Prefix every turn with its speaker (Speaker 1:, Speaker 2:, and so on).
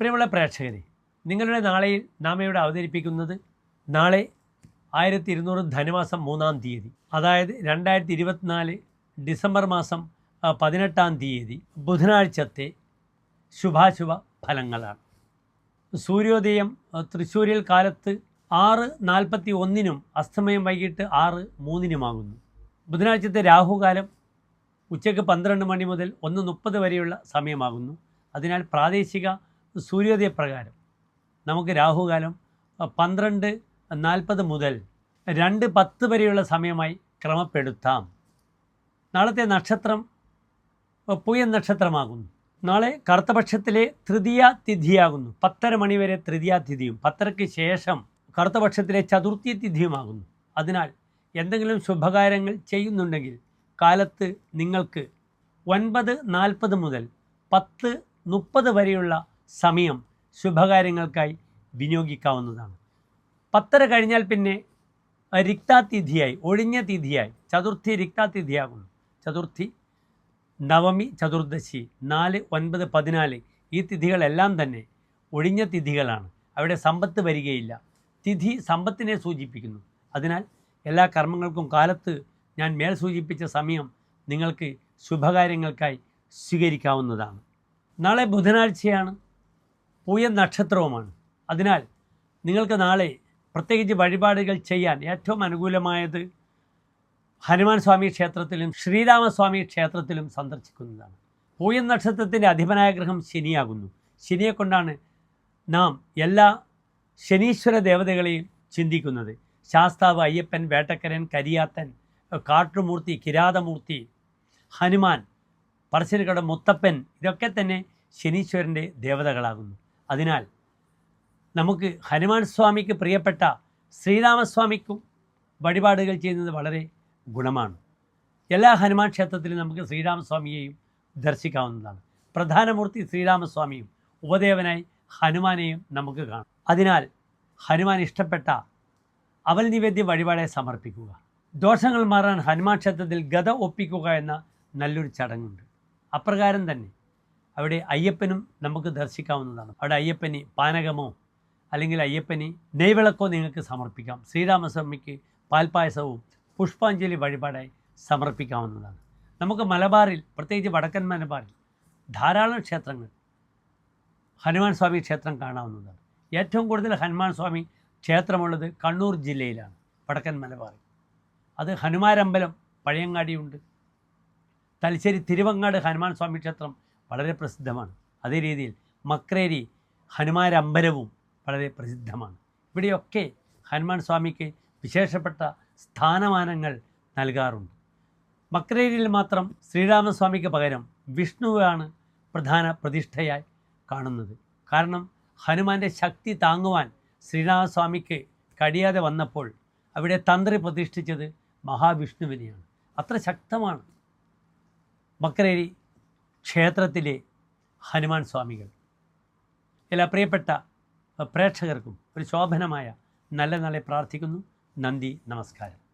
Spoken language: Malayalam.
Speaker 1: പ്രിയമുള്ള പ്രേക്ഷകരെ നിങ്ങളുടെ നാളെയിൽ നാം ഇവിടെ അവതരിപ്പിക്കുന്നത്? നാളെ ആയിരത്തി ഇരുന്നൂറ് ധനുമാസം മൂന്നാം തീയതി അതായത് രണ്ടായിരത്തി ഇരുപത്തിനാല് ഡിസംബർ മാസം പതിനെട്ടാം തീയതി ബുധനാഴ്ചത്തെ ശുഭാശുഭ ഫലങ്ങളാണ്. സൂര്യോദയം തൃശ്ശൂരിൽ കാലത്ത് ആറ് നാൽപ്പത്തി ഒന്നിനും അസ്തമയം വൈകിട്ട് ആറ് മൂന്നിനുമാകുന്നു ബുധനാഴ്ചത്തെ രാഹുകാലം ഉച്ചയ്ക്ക് പന്ത്രണ്ട് മണി മുതൽ ഒന്ന് മുപ്പത് വരെയുള്ള സമയമാകുന്നു. അതിനാൽ പ്രാദേശിക സൂര്യോദയ പ്രകാരം നമുക്ക് രാഹുകാലം പന്ത്രണ്ട് നാൽപ്പത് മുതൽ രണ്ട് പത്ത് വരെയുള്ള സമയമായി ക്രമപ്പെടുത്താം. നാളത്തെ നക്ഷത്രം പുയൻ നക്ഷത്രമാകുന്നു. നാളെ കറുത്തപക്ഷത്തിലെ തൃതീയ തിഥിയാകുന്നു പത്തര മണി വരെ തൃതീയ തിഥിയും പത്തരയ്ക്ക് ശേഷം കറുത്തപക്ഷത്തിലെ ചതുർത്ഥി തിഥിയുമാകുന്നു. അതിനാൽ എന്തെങ്കിലും ശുഭകാര്യങ്ങൾ ചെയ്യുന്നുണ്ടെങ്കിൽ കാലത്ത് നിങ്ങൾക്ക് ഒൻപത് നാൽപ്പത് മുതൽ പത്ത് മുപ്പത് വരെയുള്ള സമയം ശുഭകാര്യങ്ങൾക്കായി വിനിയോഗിക്കാവുന്നതാണ്. പത്തര കഴിഞ്ഞാൽ പിന്നെ രിക്താതിഥിയായി ഒഴിഞ്ഞ തിഥിയായി ചതുർത്ഥി രിക്താതിഥിയാകുന്നു. ചതുർത്ഥി നവമി ചതുർദശി നാല് ഒൻപത് പതിനാല് ഈ തിഥികളെല്ലാം തന്നെ ഒഴിഞ്ഞ തിഥികളാണ്. അവിടെ സമ്പത്ത് വരികയില്ല. തിഥി സമ്പത്തിനെ സൂചിപ്പിക്കുന്നു. അതിനാൽ എല്ലാ കർമ്മങ്ങൾക്കും കാലത്ത് ഞാൻ മേൽ സൂചിപ്പിച്ച സമയം നിങ്ങൾക്ക് ശുഭകാര്യങ്ങൾക്കായി സ്വീകരിക്കാവുന്നതാണ്. നാളെ ബുധനാഴ്ചയാണ്. പൂയ നക്ഷത്രവുമാണ്. അതിനാൽ നിങ്ങൾക്ക് നാളെ പ്രത്യേകിച്ച് വഴിപാടുകൾ ചെയ്യാൻ ഏറ്റവും അനുകൂലമായത് ഹനുമാൻ സ്വാമി ക്ഷേത്രത്തിലും ശ്രീരാമസ്വാമി ക്ഷേത്രത്തിലും സന്ദർശിക്കുന്നതാണ്. പൂയൻ നക്ഷത്രത്തിന്റെ അധിപനായ ഗ്രഹം ശനിയാകുന്നു. ശനിയെ കൊണ്ടാണ് നാം എല്ലാ ശനീശ്വര ദേവതകളെയും ചിന്തിക്കുന്നത്. ശാസ്താവ് അയ്യപ്പൻ വേട്ടക്കരൻ കരിയാത്തൻ കാട്ടുമൂർത്തി കിരാതമൂർത്തി ഹനുമാൻ പറശ്ശിനിക്കട മുത്തപ്പൻ ഇതൊക്കെ തന്നെ ശനീശ്വരന്റെ ദേവതകളാകുന്നു. അതിനാൽ നമുക്ക് ഹനുമാൻ സ്വാമിക്ക് പ്രിയപ്പെട്ട ശ്രീരാമസ്വാമിക്കും വഴിപാടുകൾ ചെയ്യുന്നത് വളരെ ഗുണമാണ്. എല്ലാ ഹനുമാൻ ക്ഷേത്രത്തിലും നമുക്ക് ശ്രീരാമസ്വാമിയെയും ദർശിക്കാവുന്നതാണ്. പ്രധാനമൂർത്തി ശ്രീരാമസ്വാമിയും ഉപദേവനായി ഹനുമാനെയും നമുക്ക് കാണാം. അതിനാൽ ഹനുമാൻ ഇഷ്ടപ്പെട്ട അവൽ നിവേദ്യ വഴിപാടെ സമർപ്പിക്കുക. ദോഷങ്ങൾ മാറാൻ ഹനുമാൻ ക്ഷേത്രത്തിൽ ഗത ഒപ്പിക്കുക എന്ന നല്ലൊരു ചടങ്ങുണ്ട്. അപ്രകാരം തന്നെ അവിടെ അയ്യപ്പനും നമുക്ക് ദർശിക്കാവുന്നതാണ്. അവിടെ അയ്യപ്പന് പാനകമോ അല്ലെങ്കിൽ അയ്യപ്പന് നെയ്വിളക്കോ നിങ്ങൾക്ക് സമർപ്പിക്കാം. ശ്രീരാമസ്വാമിക്ക് പാൽപ്പായസവും പുഷ്പാഞ്ജലി വഴിപാടായി സമർപ്പിക്കാവുന്നതാണ്. നമുക്ക് മലബാറിൽ പ്രത്യേകിച്ച് വടക്കൻ മലബാറിൽ ധാരാളം ക്ഷേത്രങ്ങൾ ഹനുമാൻ സ്വാമി ക്ഷേത്രം കാണാവുന്നതാണ്. ഏറ്റവും കൂടുതൽ ഹനുമാൻ സ്വാമി ക്ഷേത്രമുള്ളത് കണ്ണൂർ ജില്ലയിലാണ് വടക്കൻ മലബാറിൽ. അത് ഹനുമാരമ്പലം പഴയങ്ങാടിയുണ്ട്. തലശ്ശേരി തിരുവങ്ങാട് ഹനുമാൻ സ്വാമി ക്ഷേത്രം വളരെ പ്രസിദ്ധമാണ്. അതേ രീതിയിൽ മക്രേരി ഹനുമാരമ്പലവും വളരെ പ്രസിദ്ധമാണ്. ഇവിടെയൊക്കെ ഹനുമാൻ സ്വാമിക്ക് വിശേഷപ്പെട്ട സ്ഥാനമാനങ്ങൾ നൽകാറുണ്ട്. മക്രേരിയിൽ മാത്രം ശ്രീരാമസ്വാമിക്ക് പകരം വിഷ്ണുവാണ് പ്രധാന പ്രതിഷ്ഠയായി കാണുന്നത്. കാരണം ഹനുമാന്റെ ശക്തി താങ്ങുവാൻ ശ്രീരാമസ്വാമിക്ക് കഴിയാതെ വന്നപ്പോൾ അവിടെ തന്ത്രി പ്രതിഷ്ഠിച്ചത് മഹാവിഷ്ണുവിനെയാണ്. അത്ര ശക്തമാണ് മക്രേരി ക്ഷേത്രത്തിലെ ഹനുമാൻ സ്വാമികൾ. എല്ലാ പ്രിയപ്പെട്ട പ്രേക്ഷകർക്കും ഒരു ശോഭനമായ നല്ല നാളെ പ്രാർത്ഥിക്കുന്നു. നന്ദി നമസ്കാരം.